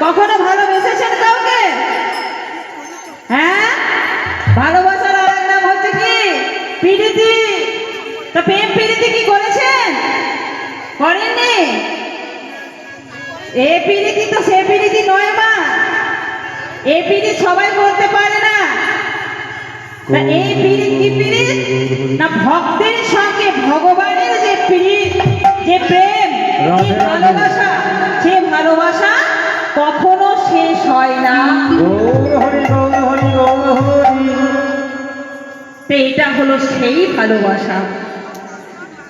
কখনো ভালোবেসেছেন কাউকে? হ্যাঁ? ভালোবাসার আর এক নাম হচ্ছে কি? প্রীতি। তো প্রেম প্রীতি কি করেছেন? করেননি? এ প্রীতি তো সে প্রীতি নয় মা। এ প্রীতি সবাই করতে পারে না। এই পীড়িত কি পীড়িত না। ভক্তের সঙ্গে ভগবানের যে পীড়িত যে প্রেম যে। ভালোবাসা সে ভালোবাসা হয় না। এটা হলো সেই ভালোবাসা।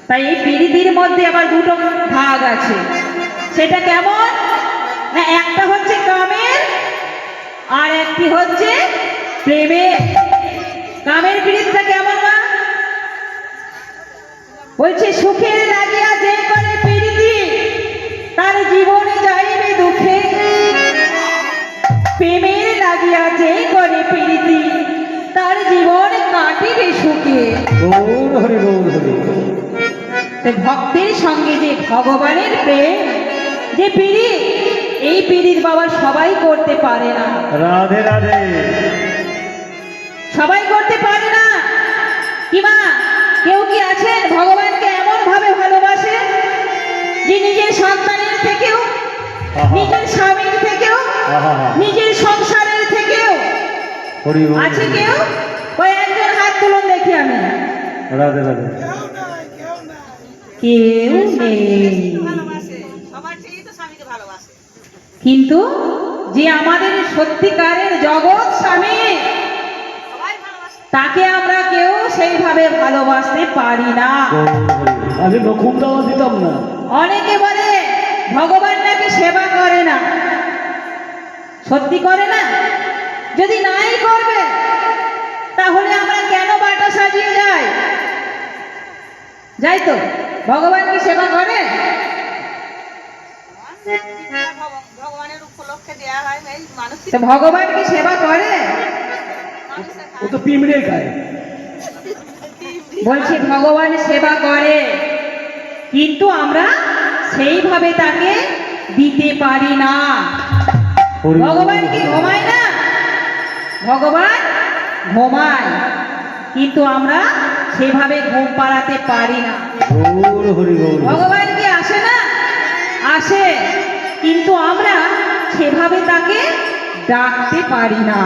তাই এই পীড়িতির মধ্যে আবার দুটো ভাগ আছে। সেটা কেমন? না, একটা হচ্ছে কামের, আর একটি হচ্ছে প্রেমের। কামের পীড়িতটা কেমন মা? বলছে, সুখের লাগিয়া কাটিবে গৌর হরি গৌর হরি। ভক্তের সঙ্গে যে ভগবানের প্রেম যে পীড়িত এই পীড়িত বাবা সবাই করতে পারে না। রাধে রাধে। সবাই করতে পারে না। কিমা কেউ কি আছেন ভগবানকে এমন ভাবে ভালোবাসে যে নিজের সন্তানের থেকেও নিজের স্বামীর থেকেও নিজের সংসারের থেকেও? আছে কেউ? ওই একজন হাত তুলুন দেখি আমি। রাধে রাধে। কেউ নেই। কিন্তু যে আমাদের সত্যিকারের জগৎ স্বামী তাকে আমরা কেউ সেইভাবে ভালোবাসতে পারি না। নখুন দেওয়া দিতাম না। অনেকে বলে ভগবান নাকি সেবা করে না? সত্যি করে না? যদি নাই করবে যাই তো ভগবান কি সেবা করে। ভগবানের উপলক্ষে দেওয়া হয় মানুষ ভগবান কি সেবা করে। ও তো পিমড়ে খায়। বলছি ভগবান সেবা করে। কিন্তু আমরা সেইভাবে তাকে দিতে পারি না। ভগবান কি। ঘুমায় না? ভগবান ঘুমায়। কিন্তু আমরা সেভাবে ঘুম পাড়াতে পারি না। ভগবান কি আসে না? আসে। কিন্তু আমরা সেভাবে তাকে ডাকতে পারি না।